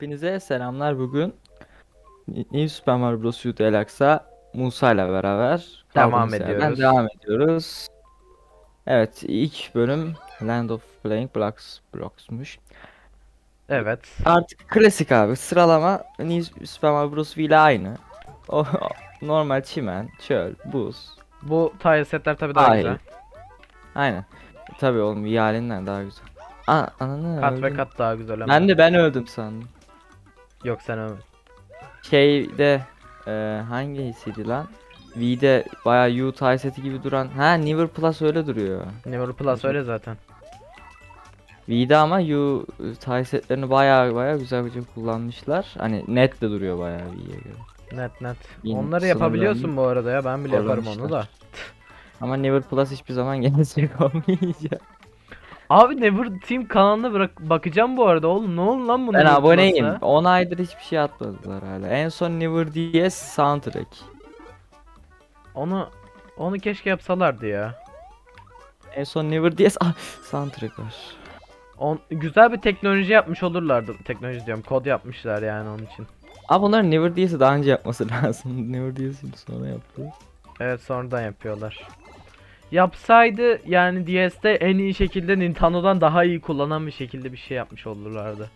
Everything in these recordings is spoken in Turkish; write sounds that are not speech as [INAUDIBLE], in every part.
Hepinize selamlar bugün. New Super Mario Bros. U Deluxe'a Musa ile beraber Devam ediyoruz. Devam ediyoruz. Evet ilk bölüm Land of Playing Blocks Blocks'muş. Evet. Artık klasik abi sıralama New Super Mario Bros. U ile aynı. O [LAUGHS] normal çimen, çöl, buz. Bu tile setler tabii daha Hayır. güzel. Aynen. Tabii oğlum iyi halinden daha güzel. Aa, ananı Kat ve öldüm. kat daha güzel ama. Ben de ben öldüm sandım. Yok sen öyle. Şeyde e, hangisiydi lan? V'de bayağı U tie seti gibi duran. Ha Never Plus öyle duruyor. Never Plus öyle zaten. V'de ama U tie setlerini bayağı bayağı güzel güzel kullanmışlar. Hani net de duruyor bayağı V'ye göre. Net net. Yine Onları yapabiliyorsun bu arada ya. Ben bile yaparım onu da. Ama Never Plus hiçbir zaman [LAUGHS] gelecek olmayacak. Abi Never Team kanalına bırak bakacağım bu arada oğlum. Ne oldu lan bu Ben aboneyim. Plus'a? 10 aydır hiçbir şey atmadılar hala. En son Never DS soundtrack. Onu onu keşke yapsalardı ya. En son Never DS ah, soundtrack var. On, güzel bir teknoloji yapmış olurlardı. Teknoloji diyorum. Kod yapmışlar yani onun için. Abi bunların Never DS'i daha önce yapması [LAUGHS] lazım. Never DS'i sonra yaptı. Evet sonradan yapıyorlar. Yapsaydı yani DS'de en iyi şekilde Nintendo'dan daha iyi kullanan bir şekilde bir şey yapmış olurlardı.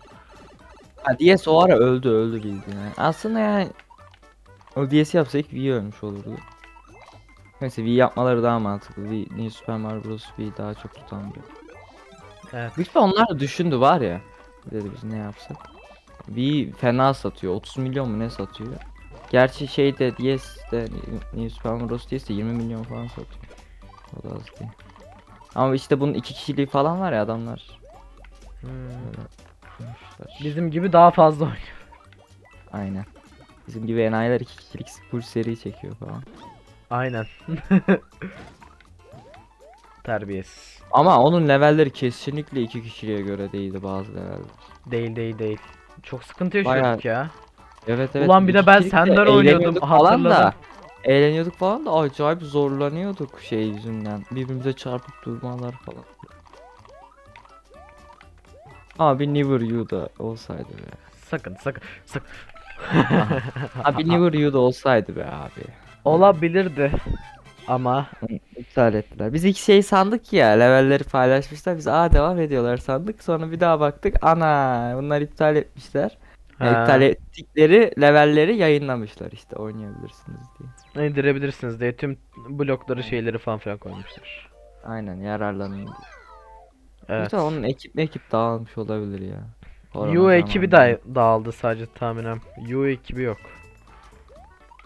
Ha DS o ara öldü öldü bildiğin. Yani. Aslında yani o DS yapsak Wii ölmüş olurdu. Neyse Wii yapmaları daha mantıklı. Wii, New Super Mario Bros. Wii daha çok tutan bir. Evet. İhtimal onlar da düşündü var ya. Dedi biz ne yapsak. Wii fena satıyor. 30 milyon mu ne satıyor? Gerçi şeyde DS'de New Super Mario Bros. DS de 20 milyon falan satıyor. O da az değil. Ama işte bunun iki kişiliği falan var ya adamlar. Hmm. Bizim gibi daha fazla oynuyor. Aynen. Bizim gibi enayiler iki kişilik full seri çekiyor falan. Aynen. [LAUGHS] Terbiyesiz. Ama onun levelleri kesinlikle iki kişiliğe göre değildi bazı leveller. Değil değil değil. Çok sıkıntı yaşıyorduk ya. Evet evet. Ulan bir de iki ben kişilikte Sender oynuyordum, eğleniyorduk falan hatırladım. da. Eğleniyorduk falan da acayip zorlanıyorduk şey yüzünden. Birbirimize çarpıp durmalar falan. Ama bir Never You da olsaydı be. Sakın sakın sakın. [LAUGHS] Abi Never You da olsaydı be abi. Olabilirdi. Ama İptal ettiler. Biz ilk şey sandık ya levelleri paylaşmışlar. Biz aa devam ediyorlar sandık. Sonra bir daha baktık. Ana bunlar iptal etmişler. Yani Ha. iptal ettikleri levelleri yayınlamışlar işte oynayabilirsiniz diye. İndirebilirsiniz diye tüm blokları şeyleri falan filan koymuşlar. Aynen yararlanın. Evet. Muhtemelen onun ekip ekip dağılmış olabilir ya. Korona U ekibi de dağıldı sadece tahminen. U ekibi yok.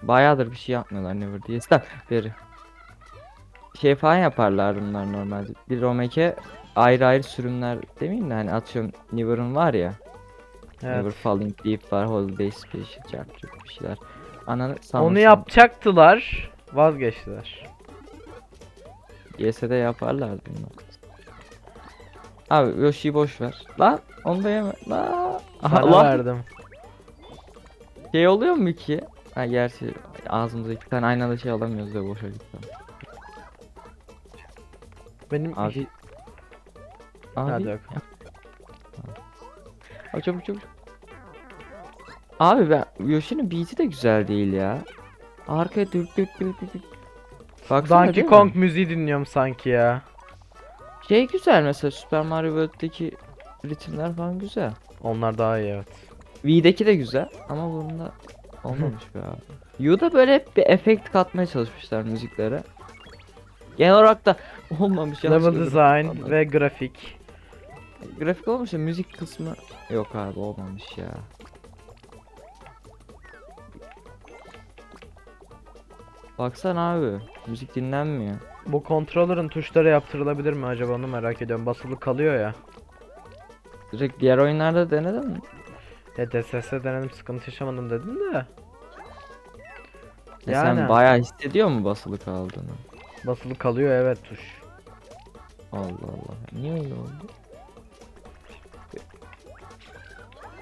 Bayağıdır bir şey yapmıyorlar Never diye. Sen beri. Şey falan yaparlar bunlar normalde. Bir Romeke ayrı ayrı sürümler demeyeyim de hani atıyorum Never'ın var ya. Never Evet. Falling Deep var, Holiday Special, Chapter bir şeyler. Ananı Onu sanırsın. yapacaktılar. Vazgeçtiler. YS'de yaparlardı bunu. Abi Yoshi'yi boş ver. Lan onu da yeme. Lan. Aha, Sana lan. verdim. Şey oluyor mu ki? Ha gerçi ağzımıza iki tane aynı anda şey alamıyoruz da boşa gitti. Benim Abi. Abi. Hadi yok. Abi çabuk çabuk. Abi ben Yoshi'nin beat'i de güzel değil ya. Arkaya dük dük dük dük. Baksana Donkey değil mi? Kong müziği dinliyorum sanki ya. Şey güzel mesela Super Mario World'deki ritimler falan güzel. Onlar daha iyi evet. V'deki de güzel ama bunda olmamış be abi. U'da böyle hep bir efekt katmaya çalışmışlar müziklere. Genel olarak da olmamış. Level yanlışlıkla design grafik ve grafik. Grafik olmuş da müzik kısmı yok abi olmamış ya. Baksana abi müzik dinlenmiyor. Bu controller'ın tuşları yaptırılabilir mi acaba onu merak ediyorum. Basılı kalıyor ya. Direkt diğer oyunlarda denedin mi? E DSS'e denedim sıkıntı yaşamadım dedim de. E Yani. Sen bayağı hissediyor mu basılı kaldığını? Basılı kalıyor evet tuş. Allah Allah. Niye öyle oldu?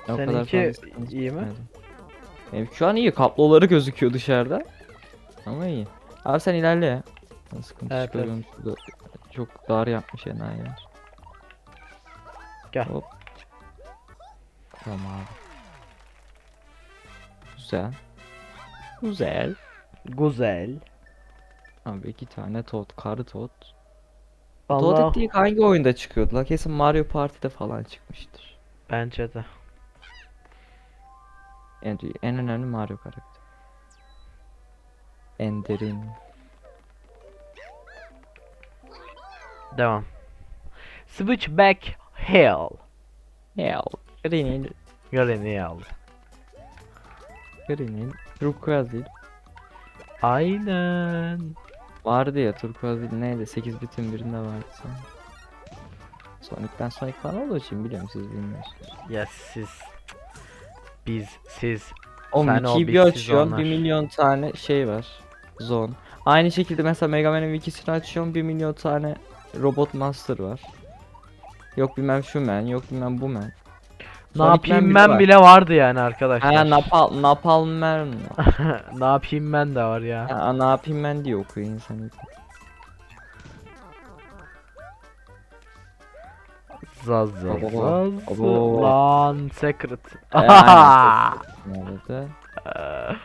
Ya o kadar Seninki fazla sıkıntı iyi mi? çekmedim. Benim şu an iyi. Kabloları gözüküyor dışarıda. Ama iyi. Abi sen ilerle ya. Ben sıkıntı Evet, çıkarıyorum şurada. Çok dar yapmış enayiler. Gel. Hop. Tamam abi. Güzel. Güzel. Güzel. Abi iki tane Toad, karı Toad. Allah Toad ilk hangi oyunda çıkıyordu la? Kesin Mario Party'de falan çıkmıştır. bence de. En, en önemli Mario karakteri. Ender'in. Devam. Switchback Hell. Hell. Green'in. Galeneyi aldı. Green'in. Turkuaz değil. Aynen. Vardı ya turkuaz değil neydi? 8 bitin birinde vardı sanırım. Sonic'ten Sonic falan olduğu için biliyorum siz bilmiyorsunuz. Ya siz. Biz, siz. O Sen o, bir siz, açıyorsun. 1 milyon tane şey var. Zone. Aynı şekilde mesela Mega Man'in wikisini açıyorsun 1 milyon tane Robot Master var. Yok bilmem şu man, yok bilmem bu man. Ne yapayım ben var. bile vardı yani arkadaşlar. Ha Napal, Napalm Man. [LAUGHS] ne yapayım ben de var ya. Ha, ne yapayım ben diye okuyor insan. Zaz zaz zaz. Lan secret. Ee, [LAUGHS]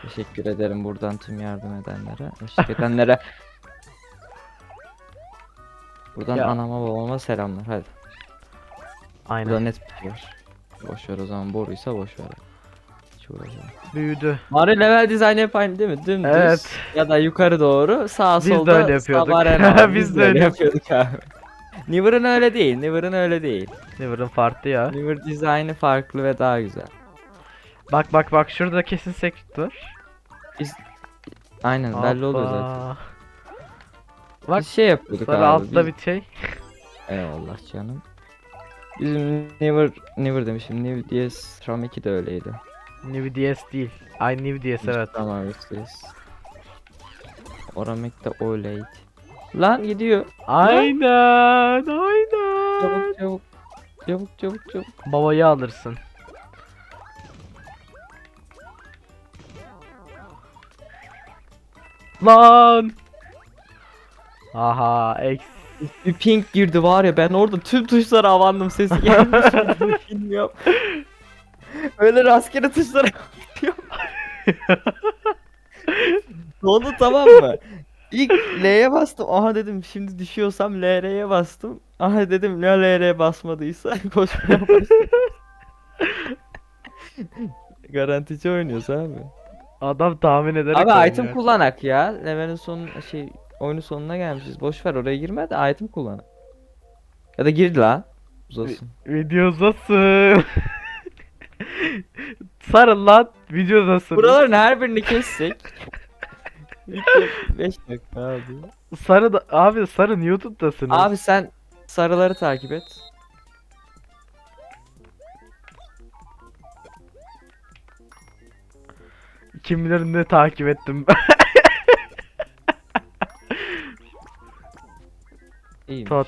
teşekkür ederim buradan tüm yardım edenlere, eşlik edenlere. Buradan Ya. anama babama selamlar hadi. Burada Aynen. net bir şey var. Boş ver o zaman boruysa boş ver. Hiç uğraşamam. Büyüdü. Mario level design hep aynı değil mi? Dümdüz Evet. ya da yukarı doğru sağ Biz de solda öyle yapıyorduk. Sabarena [LAUGHS] var. Biz de öyle yapıyorduk abi. Niver'ın öyle değil. Niver'ın öyle değil. Never'ın farklı ya. Niver dizaynı farklı ve daha güzel. Bak bak bak şurada kesin secret var. Aynen belli oluyor zaten. Hoppa. Bak, Biz şey yapıyorduk abi. altta biz- bir şey. [LAUGHS] Eyvallah canım. Bizim Niver, Niver demişim. Niv DS Ram 2 de öyleydi. New DS değil. Ay New DS evet. Tamam DS. Oramek de öyleydi. Lan gidiyor. Aynen. Aynen. Çabuk çabuk. Çabuk çabuk çabuk. Babayı alırsın. Lan. Aha eks. Bir pink girdi var ya ben orada tüm tuşlara avandım sesi gelmiş mi [LAUGHS] bilmiyorum. Öyle rastgele tuşlara. Oldu tamam mı? İlk L'ye bastım. Aha dedim şimdi düşüyorsam LR'ye bastım. Aha dedim ya LR basmadıysa [LAUGHS] koşmaya başladım. Garantici oynuyoruz abi. Adam tahmin ederek Abi oynuyor. item kullanak ya. Level'in son şey oyunun sonuna gelmişiz. Boş ver oraya girme de item kullan. Ya da gir la. Uzasın. Video uzasın. [LAUGHS] Sarıl lan video uzasın. Buraların her birini kessek. 5 dakika abi. Sarı da abi sarı YouTube'dasınız. Abi sen sarıları takip et. Kim bilir ne takip ettim. [LAUGHS] İyiymiş. Tot.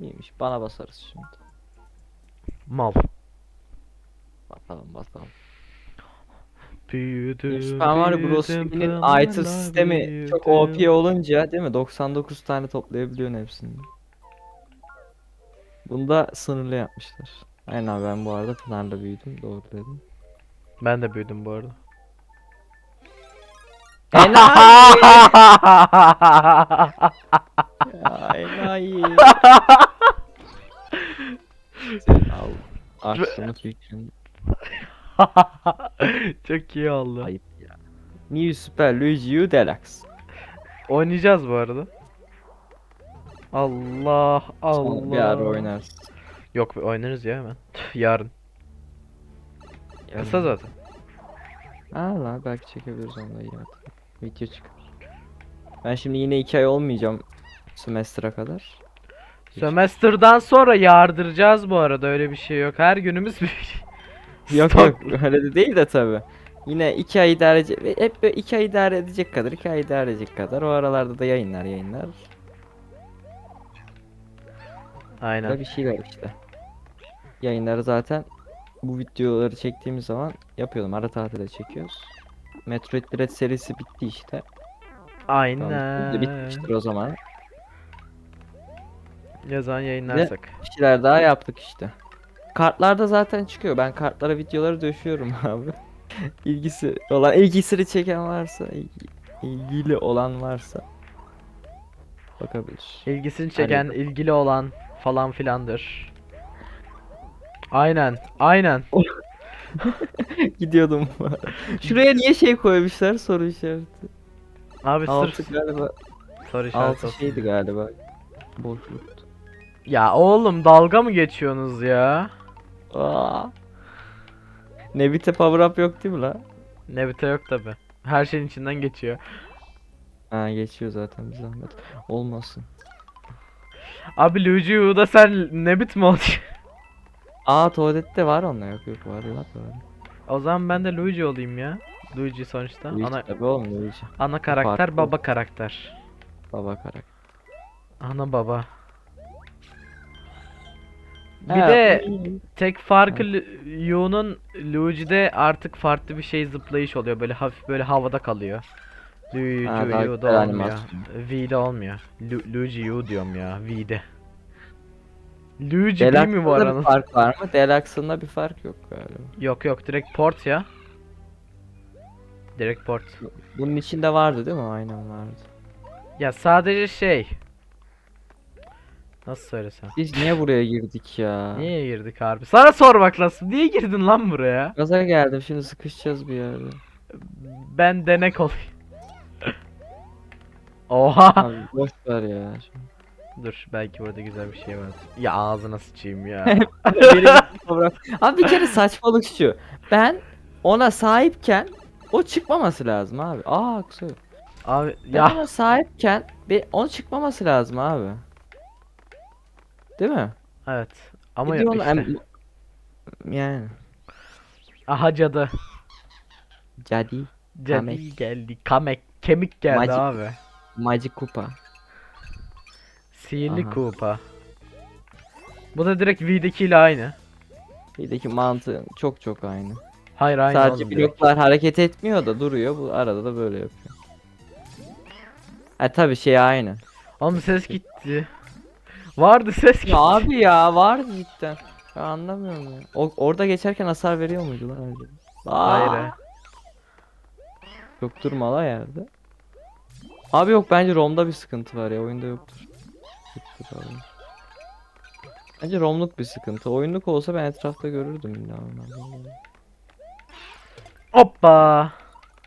İyiymiş. Bana basarız şimdi. Mal. Bakalım bakalım. Büyüdüm. Super Mario Bros. büyüdüm, W'nin pınarlar item sistemi çok OP büyüdüm. olunca değil mi? 99 tane toplayabiliyorsun hepsini. Bunda sınırlı yapmışlar. Aynen ben bu arada Pınar'la büyüdüm. Doğru dedim. Ben de büyüdüm bu arada. Enayi! [LAUGHS] Al. Aklını fikrini. Çok iyi oldu. Ayıp ya. New Super Luigi U Deluxe. Oynayacağız bu arada. Allah Allah. Sonra bir ara oynarsın. Yok oynarız ya hemen. Tüh, Yarın. Kısa zaten. Ha lan belki çekebiliriz onu da iyi artık. Video çıkar. Ben şimdi yine 2 ay olmayacağım semester'a kadar. Sömestrden sonra yardıracağız bu arada öyle bir şey yok. Her günümüz bir [LAUGHS] Yok yok öyle de değil de tabi. Yine 2 ay idare edecek, hep 2 ay idare edecek kadar, 2 ay idare edecek kadar. O aralarda da yayınlar yayınlar. Aynen. Böyle bir şeyler işte. Yayınları zaten bu videoları çektiğimiz zaman yapıyordum. Ara tatilde çekiyoruz. Metroid Dread serisi bitti işte. Tamam, Aynen. şimdi bitmiştir o zaman. Zaman yayınlarsak. Bir şeyler daha yaptık işte. Kartlarda zaten çıkıyor. Ben kartlara videoları döşüyorum [LAUGHS] abi. ilgisi olan ilgisini çeken varsa ilgi- ilgili olan varsa bakabilir. İlgisini çeken, ilgili olan falan filandır. Aynen, aynen. [LAUGHS] Gidiyordum. Şuraya niye şey koymuşlar soru işareti. Abi Altı sırf galiba soru işareti altı olsun. şeydi galiba. Boşluktu. Ya oğlum dalga mı geçiyorsunuz ya? Aa. Nebite power up yok değil mi la? Nebite yok tabi. Her şeyin içinden geçiyor. Ha geçiyor zaten bir zahmet. Olmasın. Abi Luigi U'da sen Nebit mi olacaksın? Aa tuvalette var onda yok yok var yok var. o zaman ben de Luigi olayım ya. Luigi sonuçta. Luigi Ana tabii oğlum Luigi. ana karakter, farklı. baba karakter. Baba karakter. Ana baba. Bir Ha, de tek farkı Yu'nun Luigi'de artık farklı bir şey zıplayış oluyor. Böyle hafif böyle havada kalıyor. Luigi Yu'da olmuyor. V'de olmuyor. Lu- Luigi Yu diyorum ya. V'de. Luigi B mi Deluxe'da var bir fark var mı? Deluxe'ında bir fark yok galiba. Yok yok direkt port ya. Direkt port. Bunun içinde vardı değil mi? Aynen vardı. Ya sadece şey. Nasıl söylesem? Biz niye buraya girdik ya? Niye girdik harbi? Sana sormak lazım. Niye girdin lan buraya? Gaza geldim şimdi sıkışacağız bir yerde. Ben denek olayım. [LAUGHS] Oha. Abi boş ver ya. Dur belki burada güzel bir şey var. Ya ağzına sıçayım ya. [LAUGHS] Abi bir kere saçmalık şu. Ben ona sahipken o çıkmaması lazım abi. Aa kısa. Abi Ben ya ona sahipken bir onun çıkmaması lazım abi. Değil mi? evet. Ama onu- işte. em- yani. Aha cadı. Cadı Kamek. geldi. Kamek. Kemik geldi Magic. abi. Magic Kupa. Sihirli Aha. kupa. Bu da direkt V'dekiyle aynı. Birdeki mantığı çok çok aynı. Hayır aynı Sadece oğlum direkt. bloklar hareket etmiyor da duruyor. Bu arada da böyle yapıyor. Ha tabii şey aynı. Oğlum ses gitti. Vardı ses gitti. Ya abi ya var cidden. Ya anlamıyorum ya. O, orada geçerken hasar veriyor muydu lan önce? Aa, Hayır. Yok durma la yerde. Abi yok bence ROM'da bir sıkıntı var ya oyunda yoktur. Bence ROM'luk bir sıkıntı. Oyunluk olsa ben etrafta görürdüm ama. Hoppa.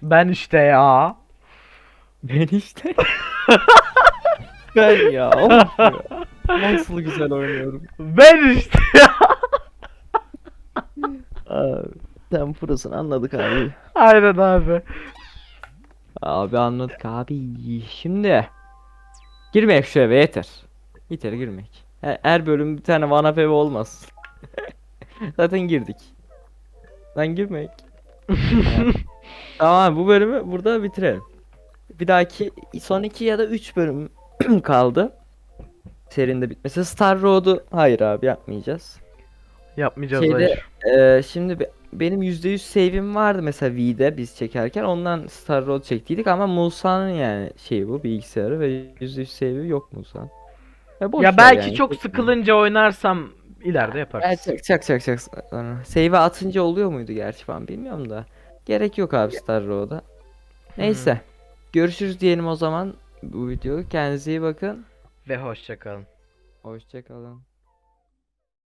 Ben işte ya. Ben işte. [LAUGHS] ben ya. Nasıl güzel oynuyorum. Ben işte ya. Abi, sen prosun anladık abi. Aynen abi. Abi anladık abi. Şimdi girmek şu eve yeter. Yeter girmek. Her, her bölüm bir tane one up olmaz. [LAUGHS] Zaten girdik. Lan girmek. Yani. [LAUGHS] tamam bu bölümü burada bitirelim. Bir dahaki son iki ya da üç bölüm [CLEARS THROAT] kaldı. Serinin de bitmesi. Star Road'u hayır abi yapmayacağız. Yapmayacağız Şeyde- hayır. Ee, şimdi be- benim %100 save'im vardı mesela V'de biz çekerken ondan Star Road çektiydik ama Musa'nın yani şeyi bu bilgisayarı ve %100 save'i yok Musa'nın. Boş Ya ver belki yani, çok sıkılınca oynarsam ileride yaparız. Evet, çak çak çak çak. Save'e atınca oluyor muydu gerçi ben bilmiyorum da. Gerek yok abi Star Road'a. Neyse. Görüşürüz diyelim o zaman bu videoyu. Kendinize iyi bakın. Ve hoşçakalın. Hoşçakalın.